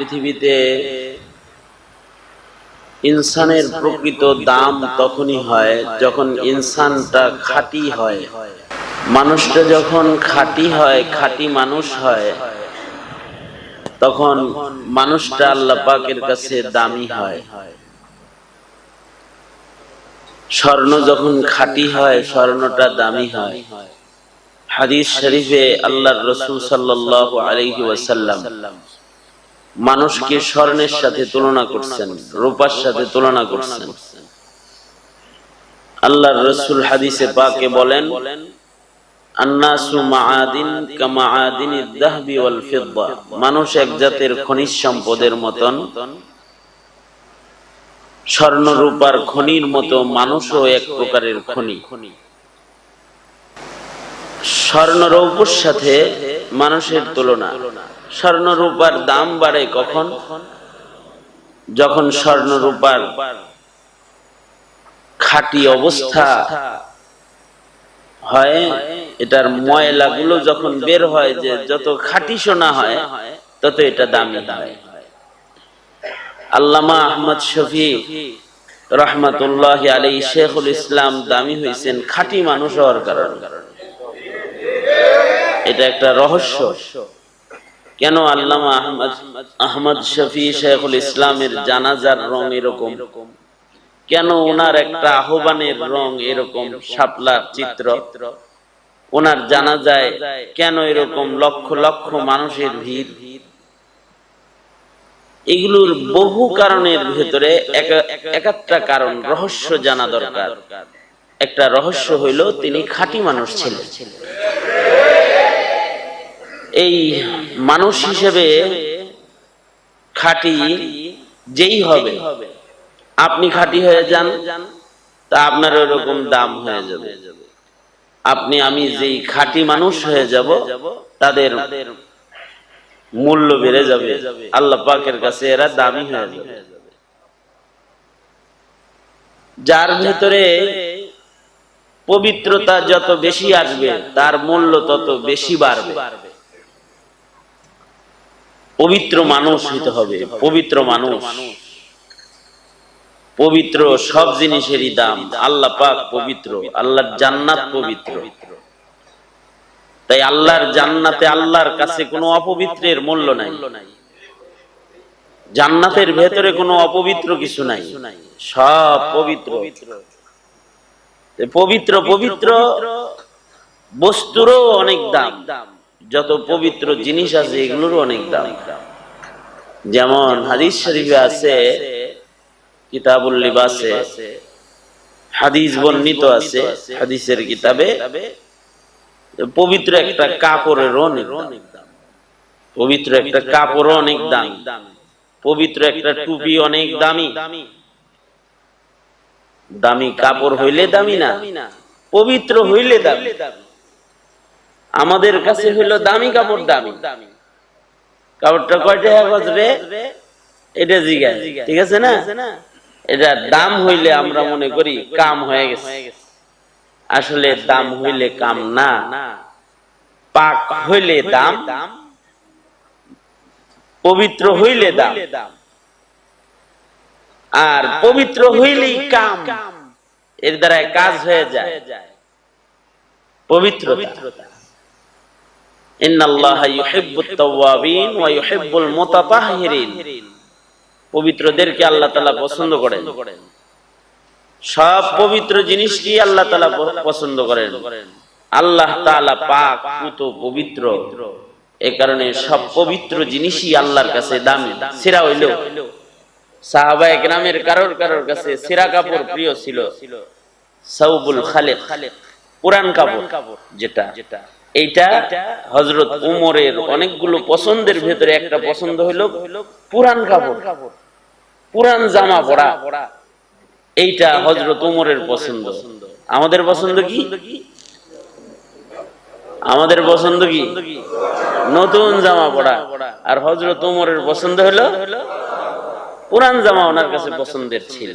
পৃথিবীতে ইনসানের প্রকৃত দাম তখনই হয় যখন ইনসানটা খাঁটি হয়। মানুষটা যখন খাঁটি হয়, খাঁটি মানুষ হয়, তখন মানুষটা আল্লাহ পাকের কাছে দামি হয়। স্বর্ণ যখন খাঁটি হয়, স্বর্ণটা দামি হয়। হাদিস শরীফে আল্লাহর রসুল সাল্লাহ আলহি ওয়াসাল্লাম মানুষকে স্বর্ণের সাথে তুলনা করছেন রূপার সাথে তুলনা করছেন। আল্লাহর রসুল হাদিসে পাকে বলেন মানুষ এক জাতের খনিজ সম্পদের মতন। স্বর্ণ রূপার খনির মতো মানুষও এক প্রকারের খনি। স্বর্ণ রৌপর সাথে মানুষের তুলনা। স্বর্ণ রূপার দাম বাড়ে কখন? যখন স্বর্ণ রূপার খাঁটি অবস্থা হয়, এটার ময়লাগুলো যখন বের হয় যে যত খাঁটি সোনা হয়, তত এটা দামি হয়। আল্লামা আহমদ শফি রহমতুল্লাহ আলী শেখুল ইসলাম দামি হয়েছেন খাঁটি মানুষ হওয়ার কারণ। এটা একটা রহস্য। কেন আল্লামা আহমদ আহমদ শফি শেখুল ইসলামের জানাজার রং এরকম? কেন ওনার একটা আহ্বানের রং এরকম শাপলার চিত্র? ওনার জানা যায় কেন এরকম লক্ষ লক্ষ মানুষের ভিড়? এগুলোর বহু কারণের ভেতরে এক একটা কারণ, রহস্য জানা দরকার। একটা রহস্য হইল তিনি খাঁটি মানুষ ছিলেন। এই মানুষ হিসেবে খাঁটি যেই হবে, আপনি খাঁটি হয়ে যান, তা আপনার ওরকম দাম হয়ে যাবে। আপনি, আমি যেই খাঁটি মানুষ হয়ে যাব, তাদের মূল্য বেড়ে যাবে। আল্লাহ পাকের কাছে এরা দামি হয়ে যাবে। যার ভেতরে পবিত্রতা যত বেশি আসবে, তার মূল্য তত বেশি বাড়বে। পবিত্র মানুষ হইতে হবে, পবিত্র মানুষ। পবিত্র সব জিনিসেরই দাম। আল্লাহ পাক পবিত্র, আল্লাহর জান্নাত পবিত্র। তাই আল্লাহর জান্নাতে আল্লাহর কাছে কোনো অপবিত্রের মূল্য নাই। জান্নাতের ভেতরে কোনো অপবিত্র কিছু নাই। সব পবিত্র। পবিত্র পবিত্র বস্তুরও অনেক দাম। যত পবিত্র জিনিস আছে, এগুলোরও অনেক দাম। যেমন হাদিস শরীফে আছে, কিতাবুল লিবাসে হাদিস বর্ণিত আছে, হাদিসের কিতাবে পবিত্র একটা কাপড়ের অনেক দাম। পবিত্র একটা কাপড় অনেক দাম। পবিত্র একটা টুপি অনেক দামি। দামি কাপড় হইলে দামি না। পবিত্র হইলে দামি। আমাদের কাছে হইল দামি কাপড়, দামি। কাপড়টা কয়টা গজরে এটা জিগা ঠিক আছে না? এটা দাম হইলে আমরা মনে করি কাম হয়ে গেছে। আসলে দাম হইলে কাম না। পাক হইলে দাম, পবিত্র হইলে দাম। আর পবিত্র হইলেই কাম, এর দ্বারা কাজ হয়ে যায়। পবিত্রতা। পবিত্রদেরকে আল্লাহ তালা পছন্দ করেন। সব পবিত্র আল্লাহ তালা পছন্দ করেন। আল্লাহ পাক পবিত্র। এ কারণে সব পবিত্র জিনিসই আল্লাহর কাছে দামি। সেরা হইল। সাহাবা একরামের কারোর কারোর কাছে সেরা কাপড় প্রিয় ছিল। সাউবুল খালেক। পুরান কাপড় যেটা যেটা। এইটা হজরত উমরের অনেকগুলো পছন্দের ভেতরে একটা পছন্দ হইল পুরান কাপড়। পুরান জামা পড়া এইটা হজরত উমরের পছন্দ। আমাদের পছন্দ কি? আমাদের পছন্দ কি? নতুন জামা পড়া আর হজরত উমরের পছন্দ হলো পুরান জামা ওনার কাছে পছন্দের ছিল।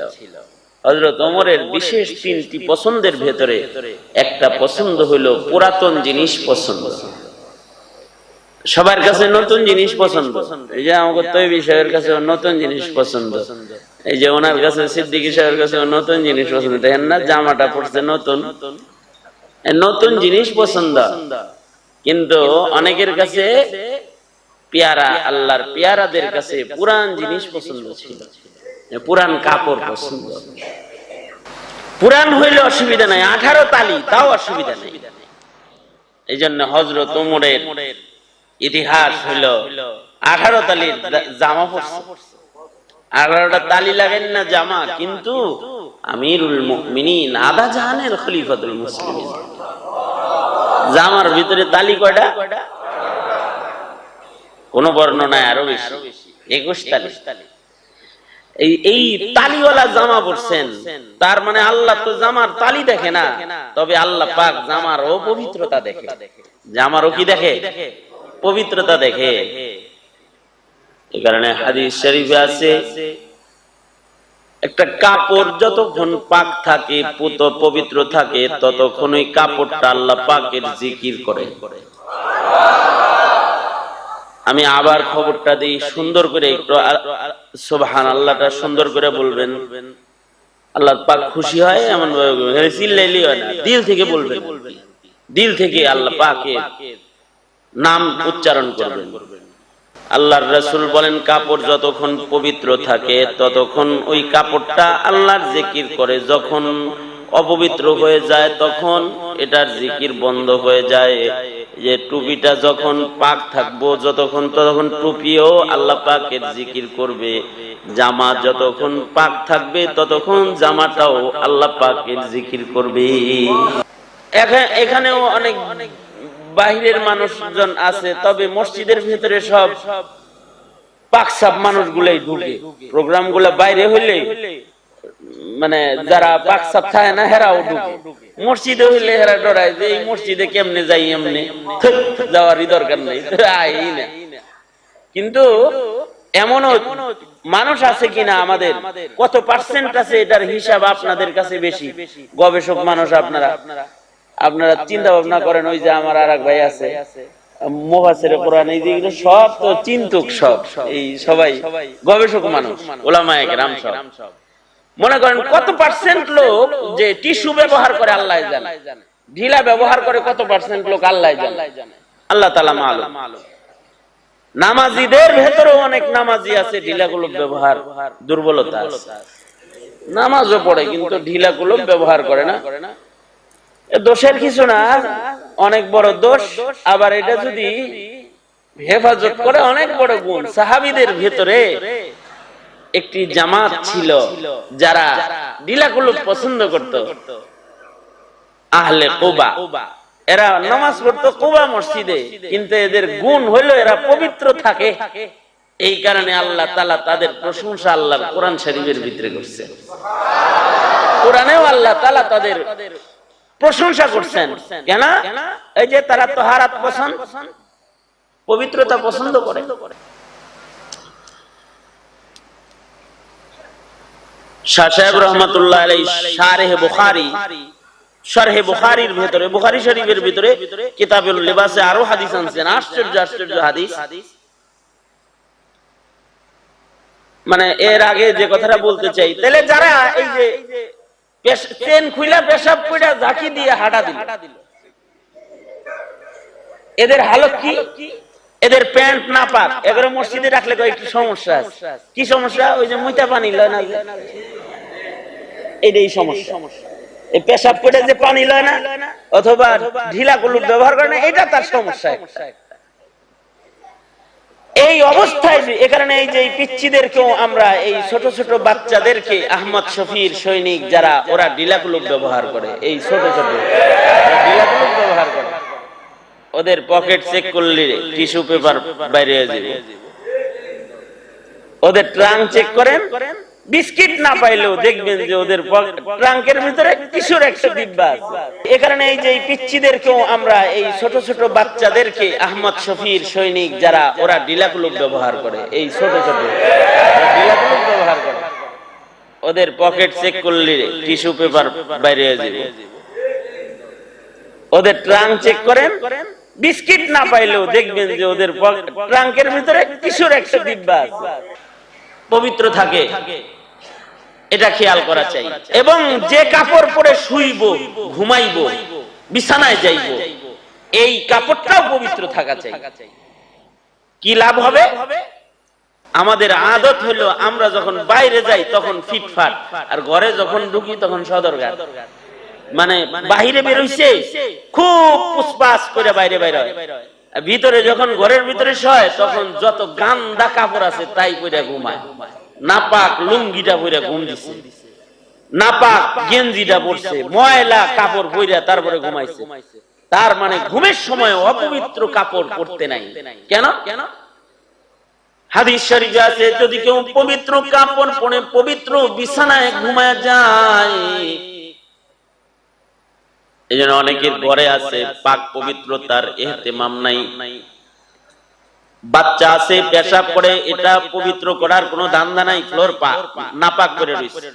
হজরত ওমরের বিশেষ তিনটি পছন্দের ভেতরে একটা পছন্দ হইল পুরাতন জিনিস পছন্দ। সবার কাছে নতুন জিনিস পছন্দ। এই যে আমাকে তৈবি সাহেবের কাছে নতুন জিনিস পছন্দ। এই যে ওনার কাছে সিদ্দিকী সাহেবের কাছে নতুন জিনিস পছন্দ। দেখেন না, জামাটা পড়ছে নতুন। নতুন জিনিস পছন্দ। কিন্তু অনেকের কাছে পেয়ারা, আল্লাহর পেয়ারাদের কাছে পুরান জিনিস পছন্দ ছিল। পুরান কাপড় পছন্দ পুরান হইলে অসুবিধা নাই, আঠারো তালি, তাও অসুবিধা নেই। এই জন্য হজরত উমরের ইতিহাস হইল আঠারো তালির জামা পড়ছে আঠারোটা তালি লাগেন না জামা, কিন্তু আমিরুল মুমিনিন, আধা জাহানের খলিফাতুল মুসলিমিন। জামার ভিতরে তালি কয়টা? কোন বর্ণনায় আরও বেশি। একুশ তালি। এই তালিওয়ালা জামা পরছেন। তার মানে আল্লাহ তো জামার তালি দেখে না, তবে আল্লাহ পাক জামার অপবিত্রতা দেখে। জামারও কি দেখে? পবিত্রতা দেখে। এই কারণে হাদিস শরীফে আছে, একটা কাপড় যতক্ষণ পাক থাকে, পুত পবিত্র থাকে, ততক্ষণ ওই কাপড়টা আল্লাহ পাকের জিকির করে। আমি আবার খবরটা দিই, সুন্দর করে একটু সোবাহান আল্লাহটা সুন্দর করে বলবেন। আল্লাহ পাক খুশি হয় এমন বলবেন। হয় না, দিল থেকে বলবেন। দিল থেকে আল্লাহ পাকের নাম উচ্চারণ করবেন। আল্লাহর রাসূল বলেন, কাপড় যতক্ষণ পবিত্র থাকে, ততক্ষণ ওই কাপড়টা আল্লাহর জিকির করে। যখন অপবিত্র হয়ে যায়, তখন এটার জিকির বন্ধ হয়ে যায়। যে টুপিটা যখন পাক থাকব, যতক্ষণ ততক্ষণ টুপিও আল্লাহ পাকের জিকির করবে। জামা যতক্ষণ পাক থাকবে, ততক্ষণ জামাটাও আল্লাহ পাকের জিকির করবে। এখানেও অনেক বাহিরের মানুষজন আছে, তবে মসজিদের ভিতরে সব পাকসাপ মানুষগুলাই ঢুকে। প্রোগ্রামগুলা বাইরে হইলে মানে যারা পাকসাপ থাকে না হেরাও ঢুকে মসজিদে হইলে হেরা ডরায় যে এই মসজিদে কেমনে যাই এমনি? যাওয়ারই দরকার নেই। আই না। কিন্তু এমনও মানুষ আছে কিনা আমাদের? কত পার্সেন্ট আছে এটার হিসাব আপনাদের কাছে বেশি? গবেষক মানুষ আপনারা? আপনারা চিন্তা ভাবনা করেন, ওই যে আমার আর ভাই আছে মোহাসের কোরআন, এই যেগুলো সব তো চিন্তক সব। এই সবাই গবেষক মানুষ ওলামায়ক রাম সব। মনে করেন কত পার্সেন্ট লোক যে টিস্যু ব্যবহার করে আল্লাহ জানে। ঢিলা ব্যবহার করে কত পার্সেন্ট লোক আল্লাহ জানে। আল্লাহ তালা মালুম। নামাজিদের ভেতরেও অনেক নামাজি আছে, ঢিলাগুলো ব্যবহার, দুর্বলতা নামাজও পড়ে, কিন্তু ঢিলাগুলো ব্যবহার করে না। দোষের কিছু না, অনেক বড় দোষ। আবার এটা যদি হেফাজত করে অনেক বড় গুণ। সাহাবিদের ভেতরে একটি জামাত ছিল যারা ঢিলাগুলো পছন্দ করত। আহলে কোবা। এরা নামাজ পড়তো কোবা মসজিদে কিন্তু এদের গুণ হইল এরা পবিত্র থাকে। এই কারণে আল্লাহ তালা তাদের প্রশংসা আল্লাহ কোরআন শরীফের ভিতরে করছে। কোরআনেও আল্লাহ তালা তাদের প্রশংসা করছেন। কেন? এই যে তারা তো হারাত পছন্দ। পবিত্রতা পছন্দ করে। শাহ সাহেব রহমতুল্লাহ বুখারী ভিতরে শরীফের ভিতরে কিতাবুল লিবাসে আরও হাদিস আনছেন আশ্চর্য আশ্চর্য হাদিস। মানে এর আগে যে কথাটা বলতে চাই, তাহলে যারা এই যে চেন খুইলা পেশাব কইরা ঝাঁকি দিয়ে হাঁটা দিল, এদের হালত কি? এদের প্যান্ট না পাক এবারে মসজিদে রাখলে একটু সমস্যা আছে। কি সমস্যা? ওই যে মুইতা পানি লয় না? এটাই সমস্যা। পেশাব করে যে পানি লয় না, অথবা ঢিলা গুলো ব্যবহার করে না, এটা তার সমস্যা এই অবস্থায় এ কারণে এই যে এই পিচ্ছিদেরকেও আমরা, এই ছোট ছোট বাচ্চাদেরকে আহমদ শফির সৈনিক যারা, ওরা ডিলাগুলো ব্যবহার করে, এই ছোট ছোট। ব্যবহার করে। ওদের পকেট চেক করলে টিস্যু পেপার বাইরে যাবে। ওদের ট্রাঙ্ক চেক করেন বিস্কিট না পাইলেও দেখবেন যে ওদের ট্রাঙ্কের ভিতরে কিশোর একটা ডিব্বা এ কারণে এই যে পিচ্ছিদেরকেও আমরা এই ছোট ছোট বাচ্চাদেরকে আহমদ শফির সৈনিক যারা, ওরা ডিলাগুলো ব্যবহার করে, এই ছোট ছোট। ডিলাগুলো ব্যবহার করে। ওদের পকেট চেক করলে টিস্যু পেপার বাইরে যাবে। ওদের ট্রাঙ্ক চেক করেন বিস্কিট না পাইলেও দেখবেন যে ওদের ট্রাঙ্কের ভিতরে কিশোর একটা ডিব্বা পবিত্র থাকে। এটা খেয়াল করা চাই। এবং যে কাপড় পরে শুইব, ঘুমাইব, বিছানায় যাইব, এই কাপড়টাও পবিত্র থাকা চাই। কি লাভ হবে? আমাদের আদত হলো আমরা যখন বাইরে যাই তখন ফিটফাট, আর ঘরে যখন ঢুকি তখন সদরঘাট। মানে বাহিরে বেরোইছে, খুব পুষ্পাস করে বাইরে বাইরে ভিতরে যখন ঘরের ভিতরে শয়, তখন যত গান্দা কাপড় আছে তাই পরে ঘুমায়। নাপাক লুঙ্গিটা পরে ঘুম দিছে। নাপাক গেঞ্জিটা ময়লা কাপড় পরে তারপরে ঘুমাইছে। তার মানে ঘুমের সময় অপবিত্র কাপড় পরতে নাই। কেন কেন? হাদিস শরীফে আছে, যদি কেউ পবিত্র কাপড় পরে পবিত্র বিছানায় ঘুমায় যায় এই জন্য অনেকের ঘরে আছে পাক পবিত্রতার এহতেমাম নাই। বাচ্চা আছে, পেশাব করে, এটা পবিত্র করার কোনো ধান্দা নাই, ফ্লোর পাক নাপাক করে রয়েছে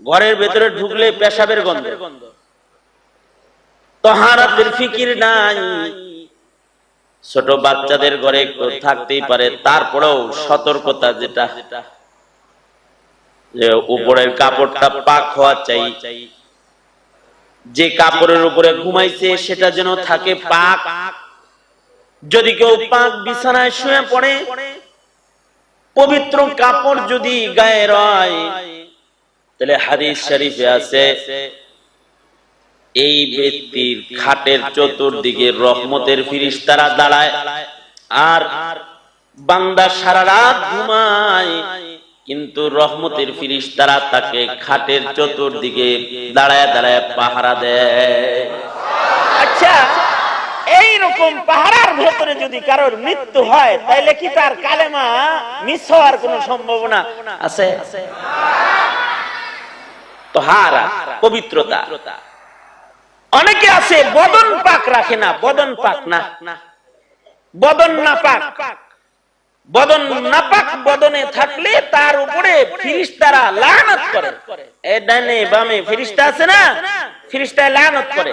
ঘরের ভেতরে ঢুকলে পেশাবের গন্ধ। তহারাতের ফিকির নাই। ছোট বাচ্চাদের ঘরে থাকতেই পারে, তারপরেও সতর্কতা যেটা। যে উপরের কাপড়টা পাক হওয়া চাই। যে কাপড়ের উপরে ঘুমাইছে, সেটা যেন থাকে পাক। যদি কেউ পাক বিছানায় শুয়ে পড়ে, পবিত্র কাপড় যদি গায়ে রয়, তাহলে হাদিস শরীফে আছে, এই ব্যক্তির খাটের চতুর্দিকে রহমতের ফিরিস তারা দাঁড়ায়, আর বান্দা সারা রাত ঘুমায় কিন্তু রহমতের ফিরিস্তারা তাকে খাটের চতুর্দিকে দাঁড়ায় দাঁড়ায় পাহারা দেয়। আচ্ছা এই রকম পাহারার ভেতরে যদি কারোর মৃত্যু হয় তাইলে কি তার কালেমা মিস হওয়ার কোনো সম্ভাবনা আছে? তো হারা পবিত্রতা। অনেকে আছে বদন পাক রাখে না বদন পাক না। বদন না পাক। বদন নাপাক বদনে থাকলে তার উপরে ফিরিস্তারা লানত করে। এ ডানে বামে ফিরিস্তা আছে না? ফিরিস্তায় লানত করে।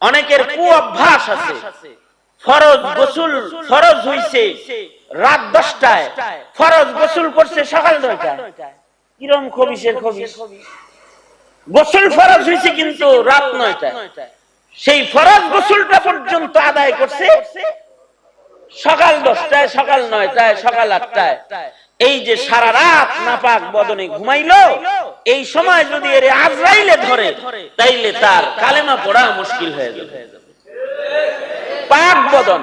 অনেকের কু অভ্যাস আছে। ফরজ গোসল ফরজ হইছে রাত দশটায়। ফরজ গোসল করছে সকাল নয়টায়। কিরম খবিসের খবিস? গোসল ফরজ হইছে কিন্তু রাত নয়টায়। সেই ফরজ গোসলটা পর্যন্ত আদায় করছে সকাল দশটায়, সকাল নয়টায়, সকাল আটটায়। এই যে সারা রাত নাপাক বদনে ঘুমাইলো, এই সময় যদি এর আজরাইলে ধরে, তাইলে তার কালেমা পড়া মুশকিল হয়ে যাবে। পাক বদন।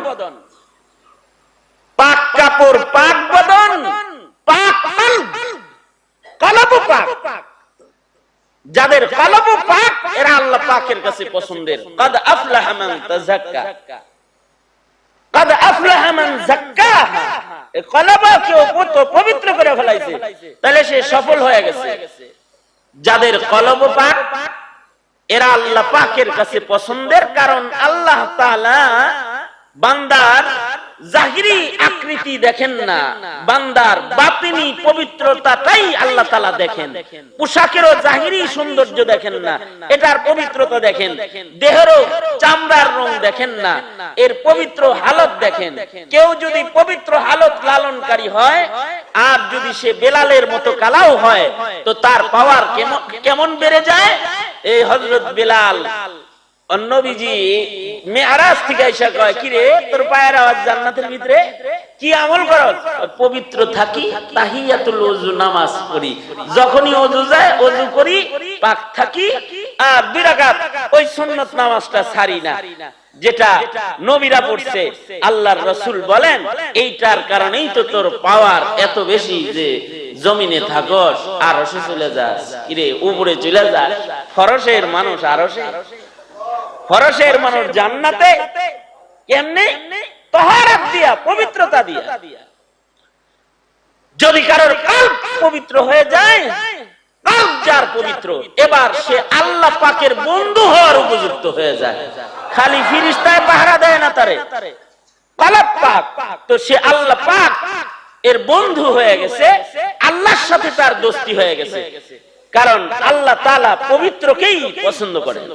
পাক কাপড়, পাক বদন, পাক কলব। পাক। যাদের কলব পাক, এরা আল্লাহ পাকের কাছে পছন্দের। কদ আফলাহা মান তাযাক্কা। কদ আফলাহা মান যাক্কাহা। এই কলবকে পবিত্র করে ফেলাইছে। তাহলে সে সফল হয়ে গেছে। যাদের কলব পাক, এরা আল্লাহ পাকের কাছে পছন্দের কারণ আল্লাহ তাআলা বান্দার জাহিরি আকৃতি দেখেন না, বান্দার বাতিনি পবিত্রতাটাই আল্লাহ তালা দেখেন। পোশাকেরও জাহিরি সৌন্দর্য দেখেন না, এটার পবিত্রতা দেখেন, দেহেরও চামড়ার রং দেখেন না, এর পবিত্র হালত দেখেন। কেউ যদি পবিত্র হালত লালনকারী হয়, আর যদি সে বেলালের মতো কালাও হয়, তো তার পাওয়ার কেমন কেমন বেড়ে যায়? এই হজরত বেলাল যেটা নবীরা পড়ছে, আল্লাহর রাসূল বলেন, এইটার কারণেই তো তোর পাওয়ার এত বেশি যে জমিনে থাকস আর চলে যাস। কিরে, উপরে চলে যাস। ফরসের মানুষ আরসে ফরসের মানুষ জান্নাতে? কেমনে? তহারাত দিয়া, পবিত্রতা দিয়া। যদি কারোর কাল্প পবিত্র হয়ে যায় যার পবিত্র, এবার সে আল্লাহ পাকের বন্ধু হওয়ার উপযুক্ত হয়ে যায়। খালি ফিরিস্তায় পাহারা দেয় না তারে। পাক। তো সে আল্লাহ পাক এর বন্ধু হয়ে গেছে, আল্লাহর সাথে তার দোস্তি হয়ে গেছে। কারণ আল্লাহ তালা পবিত্রকেই পছন্দ করেন।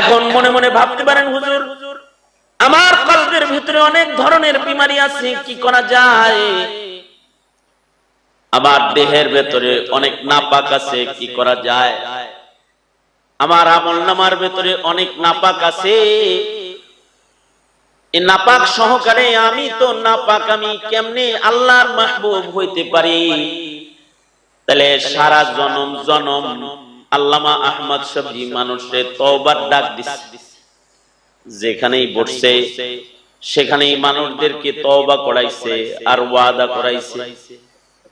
এখন মনে মনে ভাবতে পারেন, হুজুর, আমার কল্পের ভিতরে অনেক ধরনের বিমারি আছে, কি করা যায়? আমার দেহের ভেতরে অনেক নাপাক আছে, কি করা যায়? আমার আমল নামার ভেতরে অনেক নাপাক আছে। নাপাক সহকারে আমি তো নাপাক, আমি কেমনে আল্লাহর মাহবুব হইতে পারি? তাহলে সারা জনম জনম আল্লামা আহমদ সবজি মানুষের তওবার ডাক দিচ্ছে যেখানেই বসছে, সেখানেই মানুষদেরকে তওবা করাইছে আর ওয়াদা করাইছে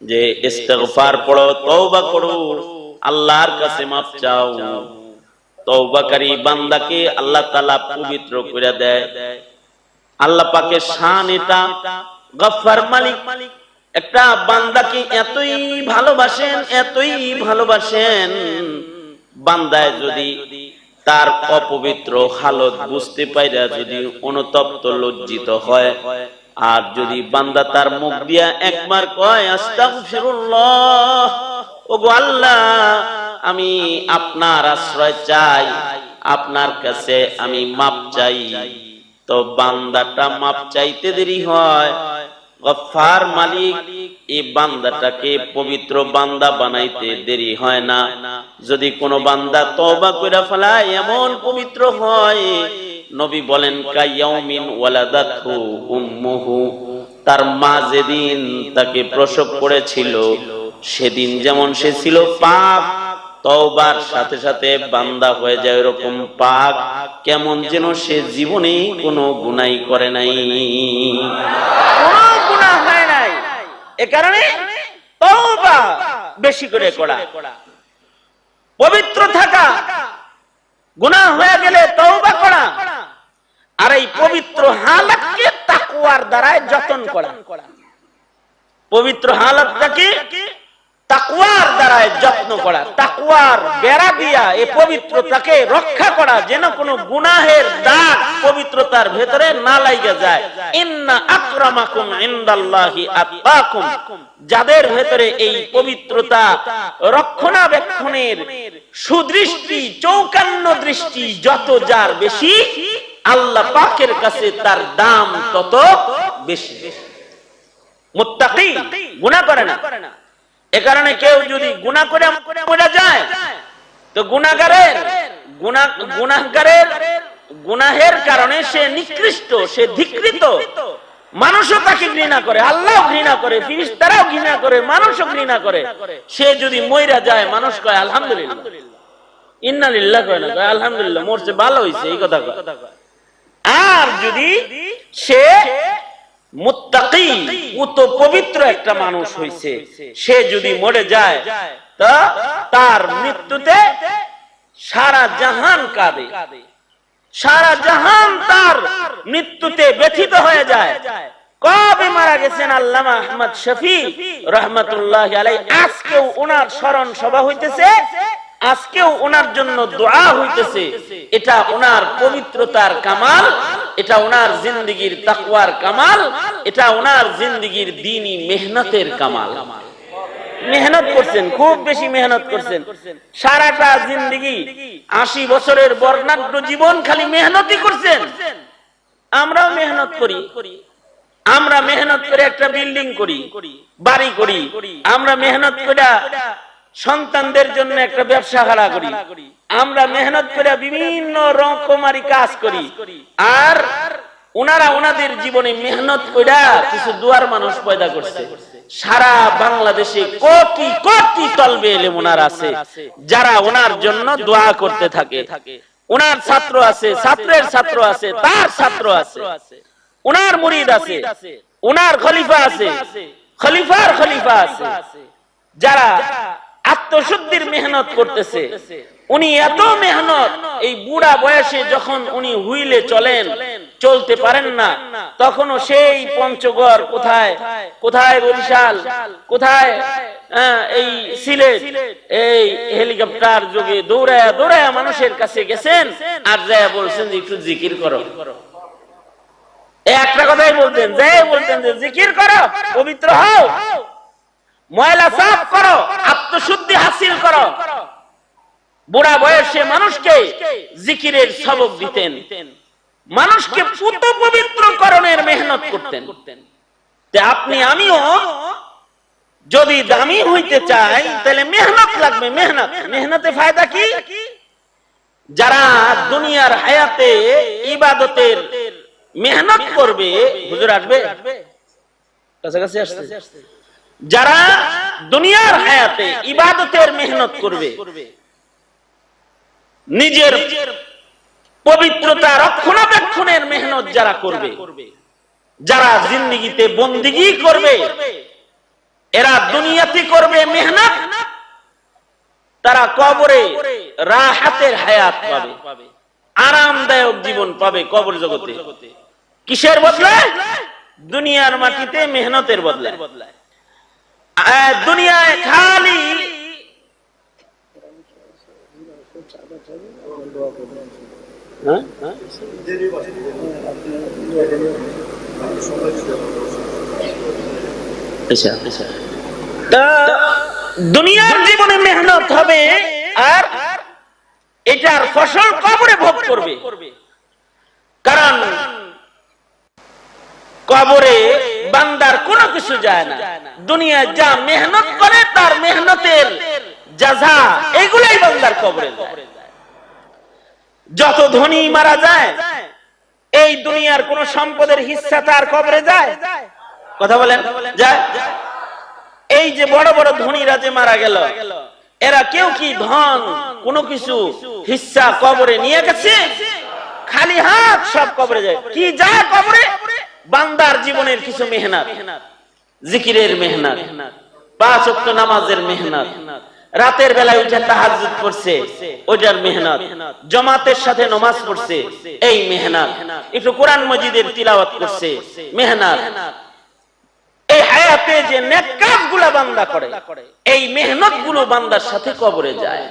যে ইস্তেগফার পড়ো, তওবা করো, আল্লাহর কাছে মাফ চাও। তওবাকারী বান্দাকে আল্লাহ তাআলা পবিত্র করে দেয়। আল্লাহ পাকের শান এটা। গফফার মালিক, একটা বান্দাকে এতই ভালোবাসেন এতই ভালোবাসেন বান্দায় যদি তার অপবিত্র হালত বুঝতে পাইরা যদি অনুতপ্ত লজ্জিত হয়, আর যদি বান্দা তার মুখ দিয়া একবার কয়, আস্তাগফিরুল্লাহ আল্লাহ, আমি আপনার আশ্রয় চাই, আপনার কাছে আমি মাপ চাই তো বান্দাটা মাপ চাইতে দেরি হয়। গফার মালিক, এই বান্দাটাকে পবিত্র বান্দা বানাইতে দেরি হয় না। যদি কোনো বান্দা তওবা কইরা ফেলায়, এমন পবিত্র হয়, নবী বলেন কাইয়াউমিন ওয়ালাদাতহু উম্মুহু। তার মা যেদিন তাকে প্রসব করেছিল, সেদিন যেমন সে ছিল পাপ তওবার সাথে সাথে বান্দা হয়ে যায় এরকম পাক, কেমন যেন সে জীবনে কোনো গুনাই করে নাই কোনো গুনাহ হয় নাই এ কারণে তওবা বেশি করে করা। পবিত্র থাকা গুনাহ হয়ে গেলে তওবা করা। আর এই পবিত্র হালাতকে তাকওয়ার দ্বারায় যতন করা। পবিত্র হালাতটাকে তাকুয়ার দ্বারায় যত্ন করা তাকুয়ার বেড়া দিয়া এই পবিত্রতাকে রক্ষা করা, যেন কোনো গুনাহের দাগ পবিত্রতার ভেতরে না লাইগে যায়। ইন্না আকরামাকুম ইনদাল্লাহি আতকাকুম যাদের ভেতরে এই পবিত্রতা রক্ষণাবেক্ষণের সুদৃষ্টি, চৌকান্ন দৃষ্টি যত যার বেশি, আল্লাহ পাকের কাছে তার দাম তত বেশি। মুত্তাকি গুনাহ করে না। এ কারণে কেউ যদি গুণা করে মরে যায়, তো গুণাগারের গুণাগারের গুনাহের কারণে সে নিকৃষ্ট, সে ধিকৃত। মানুষও তাকে ঘৃণা করে আল্লাহ ঘৃণা করে, ফিরিস্তারাও ঘৃণা করে, মানুষও ঘৃণা করে। সে যদি মইরা যায়, মানুষ কয়, আলহামদুলিল্লাহ। ইন্নালিল্লাহ কয় না, কয়, আলহামদুলিল্লাহ মরছে ভালো হইছে, এই কথা আর যদি সে একটা মানুষ সে যদি মরে যায়, তা তার মৃত্যুতে সারা জাহান কাঁদে। সারা জাহান তার মৃত্যুতে ব্যথিত হয়ে যায়। কবে মারা গেছেন আল্লামা আহমদ শফি? রহমতুল্লাহ আজকেও ওনার স্মরণ সভা হইতেছে। আজকেও ওনার জন্য দোয়া হইতেছে। এটা ওনার পবিত্রতার কামাল। এটা ওনার জিন্দগির তাকওয়ার কামাল, এটা ওনার জিন্দগির দিনই মেহনতের কামাল। মেহনত করছেন, খুব বেশি মেহনত করছেন। সারাটা জিন্দগি, আশি বছরের বর্ণাঢ্য জীবন খালি মেহনতই করছেন। আমরাও মেহনত করি। আমরা মেহনত করে একটা বিল্ডিং করি, বাড়ি করি। আমরা মেহনত করে সন্তানদের জন্য একটা ব্যবসা হারা করি। আমরা মেহনত করে বিভিন্ন রকমারি কাজ করি। আর ওনারা ওনাদের জীবনে মেহনত করে কিছু দুয়ার মানুষ পয়দা করছে। সারা বাংলাদেশে কোটি কোটি তলবে এলে ওনার আছে। যারা ওনার জন্য দোয়া করতে থাকে। ওনার ছাত্র আছে ছাত্রের ছাত্র আছে তার ছাত্র আছে। ওনার মুরিদ আছে। ওনার খলিফা আছে। খলিফার খলিফা আছে। যারা আত্মশুদ্ধির মেহনত করতেছে। উনি এত মেহনত, এই বুড়া বয়সে যখন উনি হুইলে চলেন, চলতে পারেন না, তখনও সেই পঞ্চগড় কোথায়? কোথায় বরিশাল? কোথায় এই সিলেট? এই হেলিকপ্টার যোগে দৌড়ায় দৌড়ায় মানুষের কাছে গেছেন, আর যায় বলছেন যে একটু জিকির করো। একটা কথাই বলতেন যে বলতেন যে জিকির করো, পবিত্র হও। ময়লা সাফ করো, আত্মশুদ্ধি হাসিল করো। বুড়া বয়সে মানুষকে জিকিরের সবক দিতেন। মানুষকে পুত পবিত্রকরণের মেহনত করতেন। আপনি, আমিও যদি দামি হইতে চাই, তাহলে মেহনত লাগবে, মেহনত। মেহনতে ফায়দা কি? যারা দুনিয়ার হায়াতে ইবাদতের মেহনত করবে, হুজুর আসবে? কাছাকাছি আসছে। যারা দুনিয়ার হায়াতে ইবাদতের মেহনত করবে নিজের পবিত্রতা রক্ষণাবেক্ষণের মেহনত যারা করবে যারা জিন্দিগিতে বন্দিগি করবে এরা দুনিয়াতে করবে মেহনত তারা কবরে রাহাতের হায়াত পাবে আরামদায়ক জীবন পাবে কবর জগতে। কিসের বদলায় দুনিয়ার মাটিতে মেহনতের বদলায় আহ, দুনিয়ায় খালি হ্যাঁ? আচ্ছা, দুনিয়ার জীবনে মেহনত হবে আর এটার ফসল কবরে ভোগ করবে কারণ কবরে বান্দার কোনো কিছু যায় না। দুনিয়া যা মেহনত করে, তার মেহনতের যাজা এগুলাই বান্দার কবরে যত ধনী মারা যায়, এই দুনিয়ার কোন সম্পদের হিস্সা তার কবরে যায়। কথা বলেন এই যে বড় বড় ধনীরা যে মারা গেল, এরা কেউ কি ধন, কোনো কিছু হিস্সা কবরে নিয়ে গেছে? খালি হাত সব কবরে যায়। কি যায় কবরে? বান্দার জীবনের কিছু মেহনত, জিকিরের মেহনত, পাঁচ ওয়াক্ত নামাজের মেহনত, রাতের বেলায় উঠে তাহাজ্জুদ করছে ওটার মেহনত, জামাতের সাথে নামাজ পড়ছে, এই মেহনত, একটু কোরআন মজিদের তিলাওয়াত করছে, মেহনত। এই হায়াতে যে নেক কাজগুলা বান্দা করে, এই মেহনতগুলো বান্দার সাথে কবরে যায়।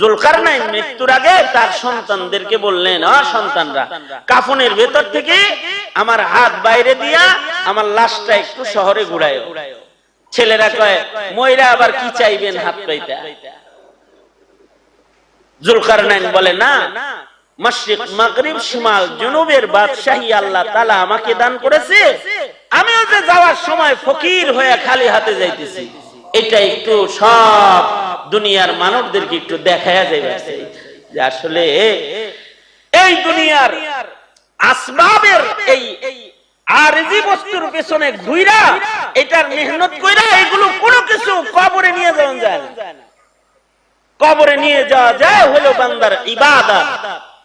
জুলকারনাইন মৃত্যুর আগে তার সন্তানদেরকে বললেন সন্তানরা, কাফনের ভেতর থেকে আমার হাত বাইরে দিয়া আমার লাশটা একটু শহরে ঘুরায়। ছেলেরা আবার কি চাইবেন হাত আমিও যে যাওয়ার সময় ফকির হয়ে খালি হাতে যাইতেছি। এটা একটু সব দুনিয়ার মানবদেরকে একটু দেখায়া যাবে যে আসলে এই দুনিয়ার আসবাবের এই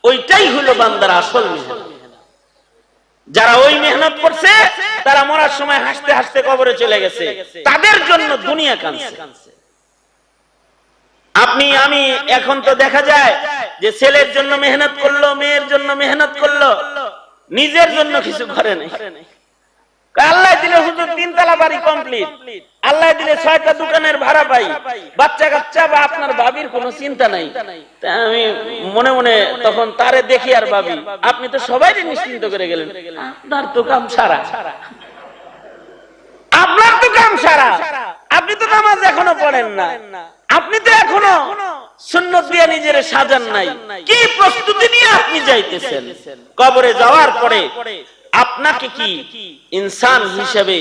ওইটাই হলো বান্দার আসল যারা ওই মেহনত করছে, তারা মরার সময় হাসতে হাসতে কবরে চলে গেছে। তাদের জন্য দুনিয়া কাঁদছে। আপনি, আমি, এখন তো দেখা যায় যে ছেলের জন্য মেহনত করল, মেয়ের জন্য মেহনত করল, নিজের জন্য কিছু করে নাই। আল্লাহ দিলে হুজুর বাড়ি কমপ্লিট আল্লাহ দিলে ছয়টা দোকানের ভাড়া পাই। বাচ্চা কাচ্চা বা আপনার ভাবির চিন্তা নাই। আমি মনে মনে তখন তারে দেখি আর ভাবি, আপনি তো সবাই নিশ্চিন্ত করে গেলেন। আপনার তো কাম সারা। আপনার তো কাম সারা। আপনি তো নামাজ এখনও পড়েন না। আপনি তো এখনও সুন্নত দিয়ে নিজের সাজান নাই। কি প্রস্তুতি নিয়ে আপনি যাইতেছেন? কবরে যাওয়ার পরে আপনাকে কি ইনসান হিসেবে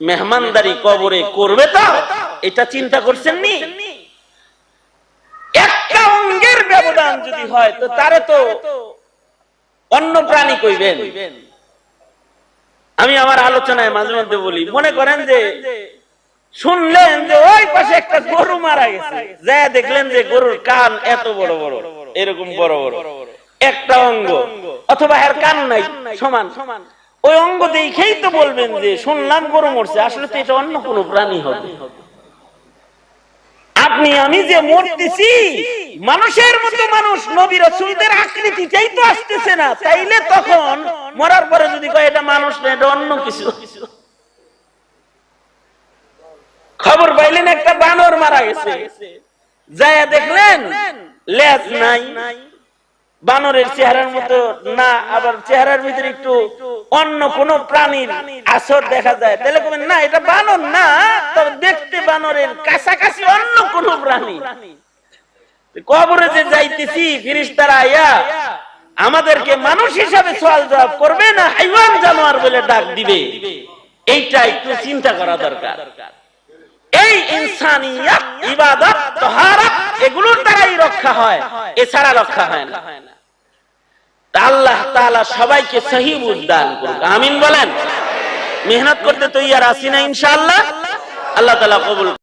মেহমানদারি কবরে করবে তো? এটা চিন্তা করছেন নি? একটা অঙ্গের ব্যবধান যদি হয়, তো তারে তো অন্য প্রাণী কইবেন। আমি আমার আলোচনায় মাঝে মধ্যে বলি, মনে করেন যে শুনলেন যে ওই পাশে একটা গরু মারা গেছে। যা দেখলেন যে গরুর কান এত বড় বড়, এরকম বড় বড়। একটা অঙ্গ, অথবা এর কান নাই, সমান। সমান ওই অঙ্গ দেখেই তো বলবেন যে, শুনলাম গরু মরছে। আসলে তো এটা অন্য কোনো প্রাণী হবে। আপনি, আমি যে মরতেছি, মানুষের মতো মানুষ, নবী রসুলদের আকৃতিটাই তো আসতেছে না। তাইলে তখন মরার পরে যদি কয়, এটা মানুষ না, এটা অন্য কিছু। খবর পাইলেন একটা বানর মারা গেছে। যায় দেখলেন, লেজ নাই। বানরের চেহারার মতো না, আবার চেহারার ভিতরে একটু অন্য কোন প্রাণীর আসর দেখা যায়। তাহলে কবেন না, এটা বানর না, তবে দেখতে বানরের কাছাকাছি অন্য কোন প্রাণী। কবরে যে যাইতেছি, ফিরিস্তারা আয়া, আমাদেরকে মানুষ হিসাবে সওয়াল জবাব করবে না, হাইওয়ান জানোয়ার বলে ডাক দিবে? এইটা একটু চিন্তা করা দরকার। এই ইনসানিয়াত, ইবাদত, তাহারাত, এগুলোর দ্বারাই রক্ষা হয়। এছাড়া রক্ষা হয় না। আল্লাহ তাআলা সবাইকে সহি উদ্দান করুক। আমিন বলেন? মেহনত করতে তৈয়ার আছি না ইনশাআল্লাহ? আল্লাহ তাআলা কবুল